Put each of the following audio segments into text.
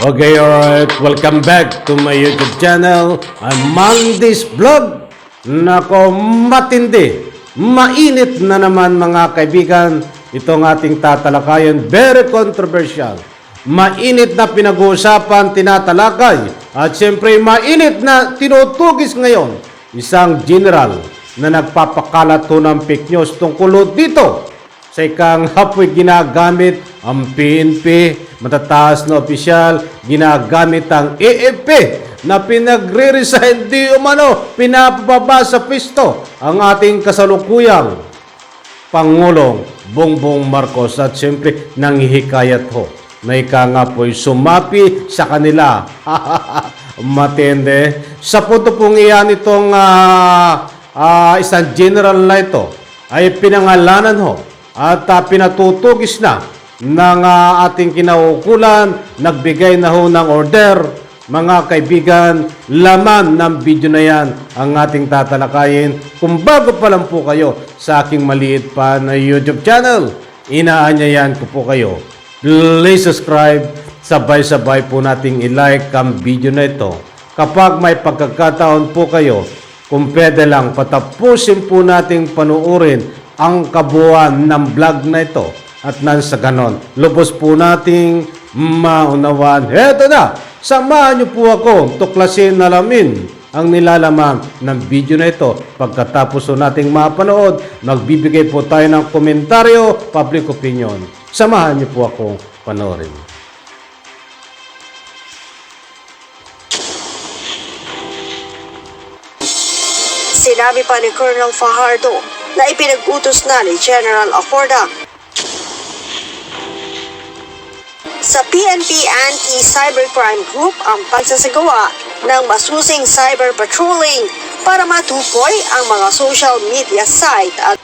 Okay, alright. Welcome back to my YouTube channel. I'm Mandis Vlog. Nako, matindi. Mainit na naman mga kaibigan. Itong ating tatalakayan. Very controversial. Mainit na pinag-uusapan, tinatalakay. At siyempre, mainit na tinutugis ngayon. Isang general na nagpapakalat ng fake news tungkol dito sa ikang hapway ginagamit ang PNP, matataas na opisyal, ginagamit ang AFP na pinagre-resign di umano, pinapababa sa pisto ang ating kasalukuyang Pangulong Bongbong Marcos at siyempre nanghihikayat ho na ika nga po'y sumapi sa kanila. Matende. Sa punto pong iyan itong ah, ah, isang general na ito ay pinangalanan ho at ah, pinatutugis na ng ah, ating kinaukulan, nagbigay na ho ng order mga kaibigan, laman ng video na yan ang ating tatalakayin. Kung bago pa lang po kayo sa aking maliit pa na YouTube channel, inaanyayan ko po kayo. Please subscribe, sabay-sabay po nating i-like ang video na ito. Kapag may pagkakataon po kayo, kung pwede lang patapusin po nating panuorin ang kabuuan ng vlog na ito. At nang sa ganon, lubos po nating maunawaan. Heto na! Samahan niyo po ako tuklasin alamin ang nilalaman ng video na ito. Pagkatapos po nating mapanood, magbibigay po tayo ng komentaryo, public opinion. Samahan niyo po ako panoorin. Sinabi pa ni Colonel Fajardo na ipinag-utos na ni General Acorda sa PNP Anti-Cybercrime Group ang pagsasagawa ng masusing cyber patrolling para matukoy ang mga social media site at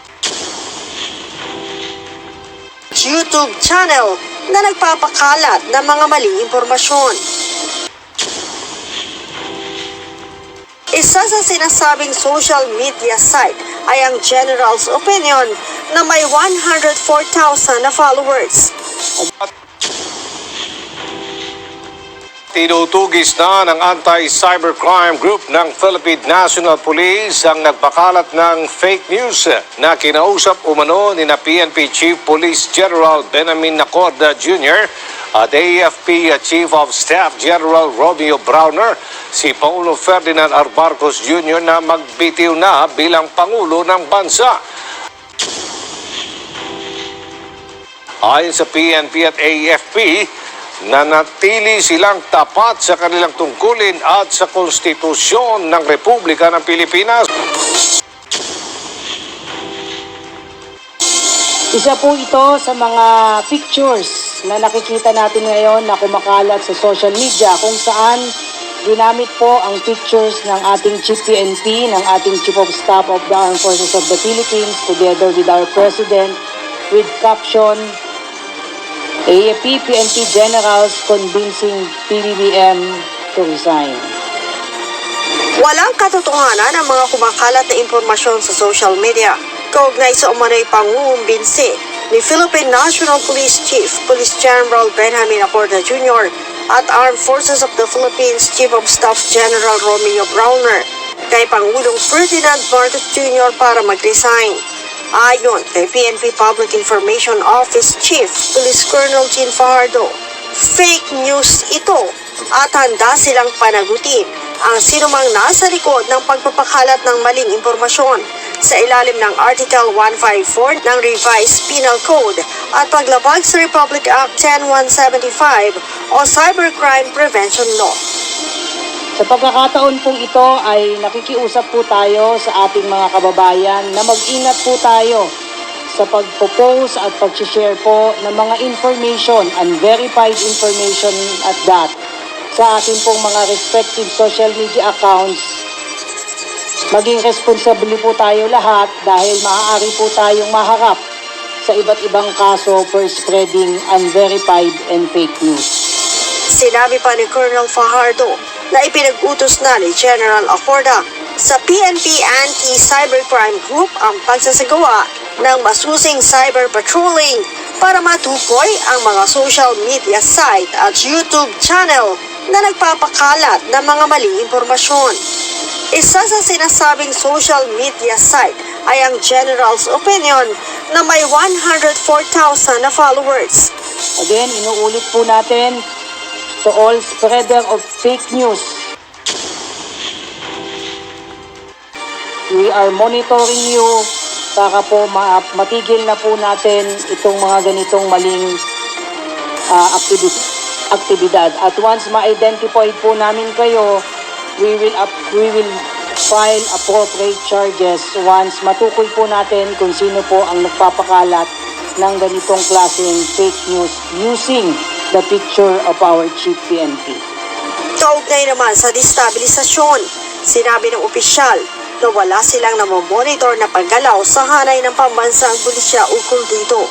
YouTube channel na nagpapakalat ng mga maling impormasyon. Isa sa sinasabing social media site ay ang General's Opinion na may 104,000 na followers. Tinutugis na ng Anti-Cybercrime Group ng Philippine National Police ang nagpakalat ng fake news na kinausap umano ni na PNP Chief Police General Benjamin Nacorda Jr. at AFP Chief of Staff General Romeo Browner si Paulo Ferdinand Arbarcos Jr. na magbitiw na bilang Pangulo ng Bansa. Ayon sa PNP at AFP, nanatili silang tapat sa kanilang tungkulin at sa konstitusyon ng Republika ng Pilipinas. Isa po ito sa mga pictures na nakikita natin ngayon na kumakalat sa social media kung saan ginamit po ang pictures ng ating Chief PNP, ng ating Chief of Staff of the Armed Forces of the Philippines together with our President with caption AFP PNP Generals convincing PBBM to resign. Walang katotohanan ang mga kumakalat na impormasyon sa social media kaugnay sa umano'y pangungumbinsi ni Philippine National Police Chief Police General Benjamin Acorda Jr. at Armed Forces of the Philippines Chief of Staff General Romeo Browner kay Pangulong Ferdinand Marcos Jr. para mag-resign. Ayon kay PNP Public Information Office Chief Police Colonel Jean Fajardo, fake news ito at handa silang panagutin ang sinumang nasa likod ng pagpapakalat ng maling impormasyon sa ilalim ng Article 154 ng Revised Penal Code at paglabag sa Republic Act 10175 o Cybercrime Prevention Law. Sa pagkakataon pong ito ay nakikiusap po tayo sa ating mga kababayan na mag-ingat po tayo sa pagpo-post at pag-share po ng mga information, unverified information at that sa ating pong mga respective social media accounts. Maging responsable po tayo lahat dahil maaari po tayong maharap sa iba't ibang kaso for spreading unverified and fake news. Sinabi pa ni Colonel Fajardo na ipinag-utos na ni General Acorda sa PNP Anti-Cybercrime Group ang pagsasagawa ng masusing cyber patrolling para matukoy ang mga social media site at YouTube channel na nagpapakalat ng mga maling impormasyon. Isa sa sinasabing social media site ay ang General's Opinion na may 104,000 na followers. Again, inuulit po natin to all spreader of fake news. We are monitoring you para po ma- matigil na po natin itong mga ganitong maling ah, activi- aktibidad. At once ma-identify po namin kayo, we will up, we will file appropriate charges once matukoy po natin kung sino po ang nagpapakalat ng ganitong klaseng fake news using the picture of our chief PNP. Kaugnay naman sa destabilisasyon, sinabi ng opisyal na wala silang namomonitor na paggalaw sa hanay ng pambansang pulisya ukol dito.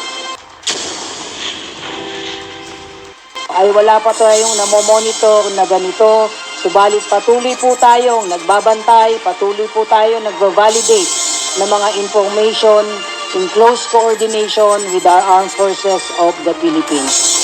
ay wala pa tayong namomonitor na ganito. Subalit patuloy po tayong nagbabantay, patuloy po tayo nagva-validate ng mga information in close coordination with our armed forces of the Philippines.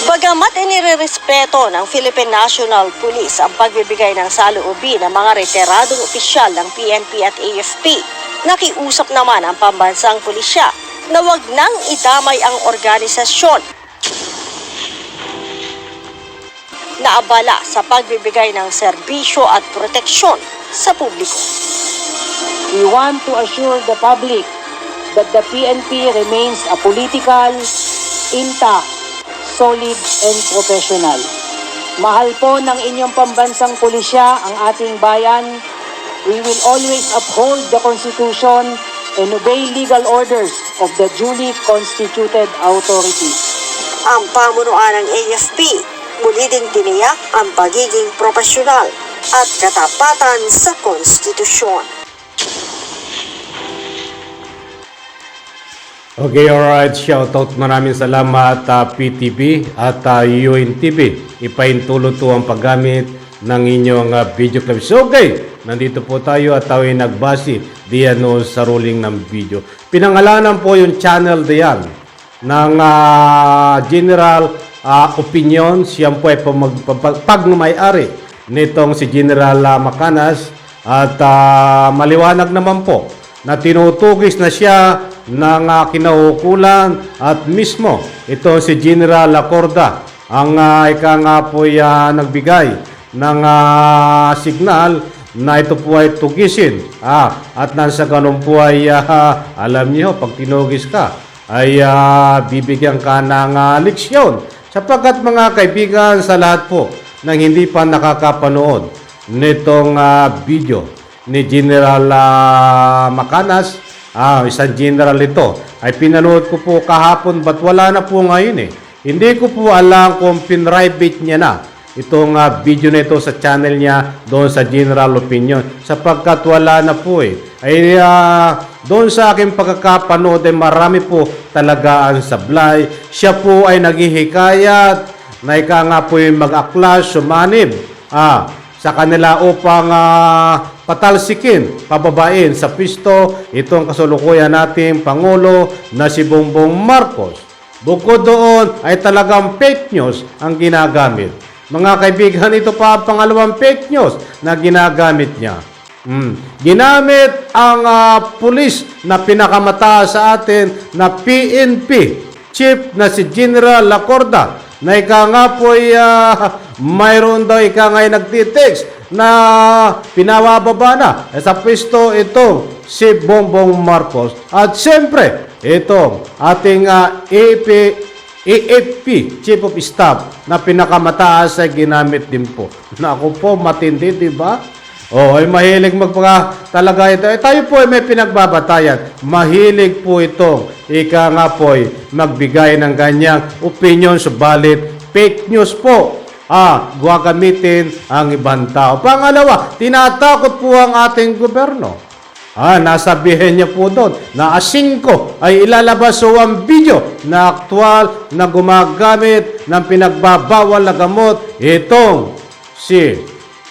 Bagamat inirerespeto ng Philippine National Police ang pagbibigay ng saloobi ng mga retiradong opisyal ng PNP at AFP, nakiusap naman ang pambansang pulisya na wag nang idamay ang organisasyon na abala sa pagbibigay ng serbisyo at proteksyon sa publiko. We want to assure the public that the PNP remains a political, intact, solid, and professional. Mahal po ng inyong pambansang pulisya ang ating bayan. We will always uphold the Constitution and obey legal orders of the duly constituted authorities. Ang pamunuan ng AFP muli ding tiniyak ang pagiging profesional at katapatan sa konstitusyon. Okay, alright. Shoutout maraming salamat uh, PTV at uh, UNTV. Ipaintulot to ang paggamit ng inyong uh, video clips. Okay, nandito po tayo at tayo ay nagbasi diyan no, sa ruling ng video. Pinangalanan po yung channel diyan ng ah, General ah, Opinion. Siya po ay pamag, pag, pag may-ari nitong si General ah, Macanas at ah, maliwanag naman po na tinutugis na siya ng uh, kinaukulan at mismo ito si General Lacorda ang uh, ika nga po ay ah, nagbigay ng ah, signal na ito po ay tugisin. Ah, at nasa ganun po ay ah, alam niyo pag tinugis ka ay ah, bibigyan ka ng ah, leksyon. Sapagkat mga kaibigan sa lahat po ng hindi pa nakakapanood nitong ah, video ni General ah, Macanas, ah, isang general ito, ay pinanood ko po kahapon ba't wala na po ngayon eh. Hindi ko po alam kung pinrivate niya na itong ah, video na ito sa channel niya doon sa General Opinion sapagkat wala na po eh. Ay ah, doon sa aking pagkakapanood ay marami po talaga ang sablay. Siya po ay naghihikayat na ika nga po yung mag-aklas, sumanib. Ah, sa kanila upang ah, patalsikin, pababain sa pisto itong kasulukuyan nating Pangulo na si Bongbong Marcos. Bukod doon ay talagang fake news ang ginagamit. Mga kaibigan, ito pa ang pangalawang fake news na ginagamit niya. Mm. Ginamit ang ah, pulis na pinakamataas sa atin na PNP, chief na si General Lacorda, na ika nga po ay ah, mayroon daw ika nga ay nagtitext na pinabababa na Eh, sa pwesto ito si Bongbong Marcos. At siyempre, ito ating ah, AP, AFP, Chief of Staff, na pinakamataas ay ginamit din po. Naku po, matindi, di ba? Oh, ay mahilig magpaka talaga ito. Eh, tayo po ay may pinagbabatayan. Mahilig po ito. Ika nga po ay magbigay ng ganyang opinion subalit fake news po. Ah, gagamitin ang ibang tao. Pangalawa, tinatakot po ang ating gobyerno. Ah, nasabihin niya po doon na asingko ay ilalabas so ang video na aktual na gumagamit ng pinagbabawal na gamot itong si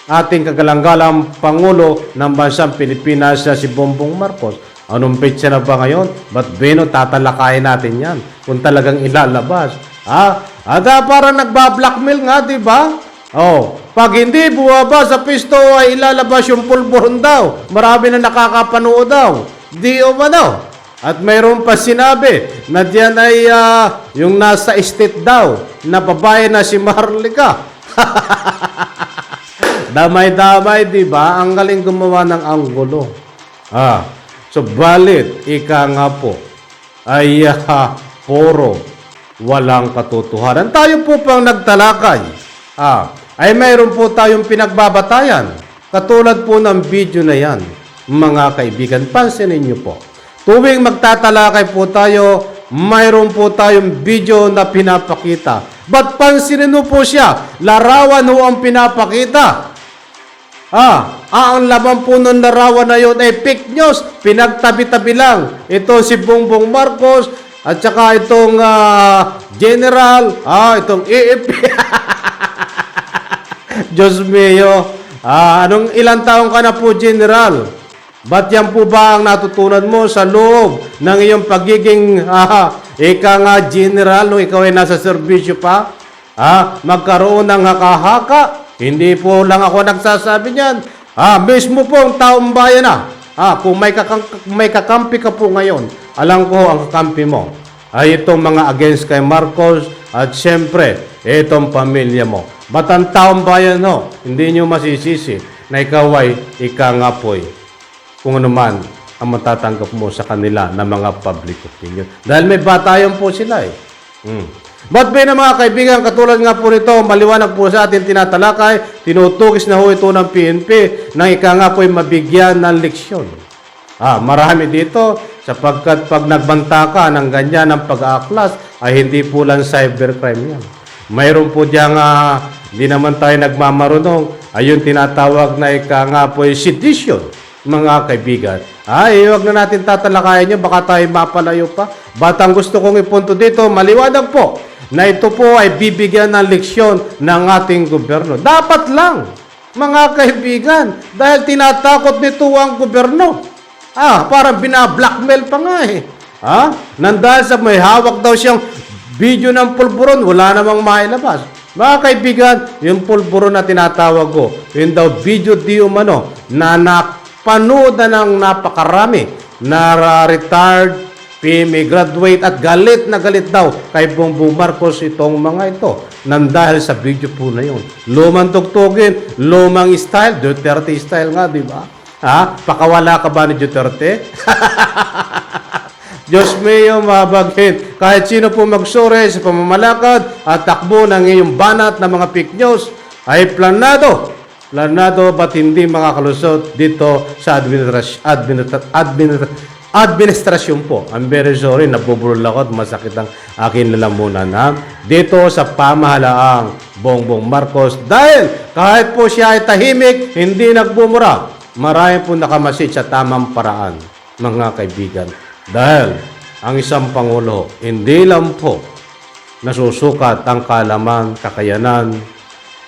ating kagalang-galang Pangulo ng Bansang Pilipinas na si Bongbong Marcos. Anong petsa na ba ngayon? Ba't Beno, tatalakayin natin yan kung talagang ilalabas. Ha? At ah, parang nagba-blackmail nga, di ba? Oh, pag hindi buwaba sa pisto ay ilalabas yung pulburon daw. Marami na nakakapanood daw. Di o mano. At mayroon pa sinabi na diyan ay ah, yung nasa estate daw na babae na si Marlica. Damay-damay, di ba? Ang galing gumawa ng anggulo. Ah, so balit, ika nga po, ay ah, puro walang katotohanan. Tayo po pang nagtalakay. Ah, ay mayroon po tayong pinagbabatayan. Katulad po ng video na yan, mga kaibigan. Pansinin niyo po. Tuwing magtatalakay po tayo, mayroon po tayong video na pinapakita. Ba't pansinin mo po siya? Larawan ho ang pinapakita. Ah, ah, ang laman po ng larawan na yun ay fake news. Pinagtabi-tabi lang. Ito si Bongbong Marcos at saka itong ah, General, ah, itong AFP. Diyos mio. Ah, anong ilang taong ka na po, General? Ba't yan po ba ang natutunan mo sa loob ng iyong pagiging ah, ika nga general nung ikaw ay nasa serbisyo pa? Ah, magkaroon ng haka-haka? Hindi po lang ako nagsasabi niyan. Ah, mismo po ang taong bayan na. Ah, kung may, kakang, may kakampi ka po ngayon, alam ko ang kakampi mo ay itong mga against kay Marcos at siyempre, itong pamilya mo. Ba't ang taong bayan no, hindi nyo masisisi na ikaw ay ika nga po'y kung ano man ang matatanggap mo sa kanila na mga public opinion. Dahil may batayan po sila eh. Hmm. But na mga kaibigan, katulad nga po nito, maliwanag po sa atin tinatalakay, tinutugis na ho ito ng PNP nang ika nga po ay mabigyan ng leksyon. Ah, marami dito sapagkat pag nagbanta ka ng ganyan ng pag-aaklas ay hindi po lang cybercrime yan. Mayroon po diyang ah, hindi naman tayo nagmamarunong ayun tinatawag na ika nga po ay sedition mga kaibigan. Ay, huwag na natin tatalakayan yun, baka tayo mapalayo pa. Batang gusto kong ipunto dito, maliwanag po na ito po ay bibigyan ng leksyon ng ating gobyerno. Dapat lang, mga kaibigan, dahil tinatakot nito ang gobyerno. Ah, parang bina-blackmail pa nga eh. Ha? Nandahil sa may hawak daw siyang video ng pulburon, wala namang mailabas. Mga kaibigan, yung pulburon na tinatawag ko, yun daw video di umano na napanood na ng napakarami na retired PMA graduate at galit na galit daw kay Bongbong Marcos itong mga ito nang dahil sa video po na yun. Lumang tugtugin, lumang style, Duterte style nga, di ba? Ha? Pakawala ka ba ni Duterte? Diyos mayo mabaghin. Kahit sino po magsure sa pamamalakad at takbo ng iyong banat na mga fake news ay planado. Planado ba't hindi makakalusot dito sa administrasyon, administra- administra- administrasyon po. I'm very sorry, nabubulol ako at masakit ang akin lalamunan ha? dito sa pamahalaang Bongbong Marcos dahil kahit po siya ay tahimik, hindi nagbumura. Marami po nakamasid sa tamang paraan, mga kaibigan. Dahil ang isang Pangulo, hindi lang po nasusukat ang kalaman, kakayanan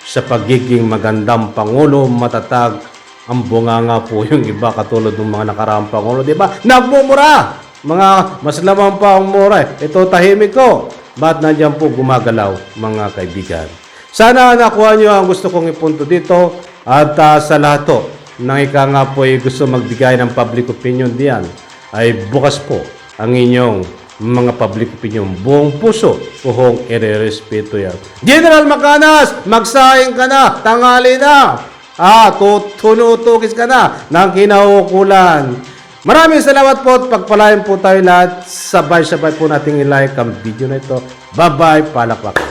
sa pagiging magandang Pangulo, matatag, ang bunganga po yung iba katulad ng mga nakaraang Pangulo, di ba? Nagmumura! Mga mas lamang pa ang mura. eh. Ito tahimik ko. Ba't nandiyan po gumagalaw, mga kaibigan? Sana nakuha niyo ang gusto kong ipunto dito at ah, sa lahat to, nang ika nga po ay gusto magbigay ng public opinion diyan, ay bukas po ang inyong mga public opinion. Buong puso, puhong irerespeto yan. General Macanas, magsaing ka na, tangali na. Ah, tunutugis ka na ng kinaukulan. Maraming salamat po at pagpalain po tayo lahat. Sabay-sabay po nating i-like ang video na ito. Bye-bye, palakpak.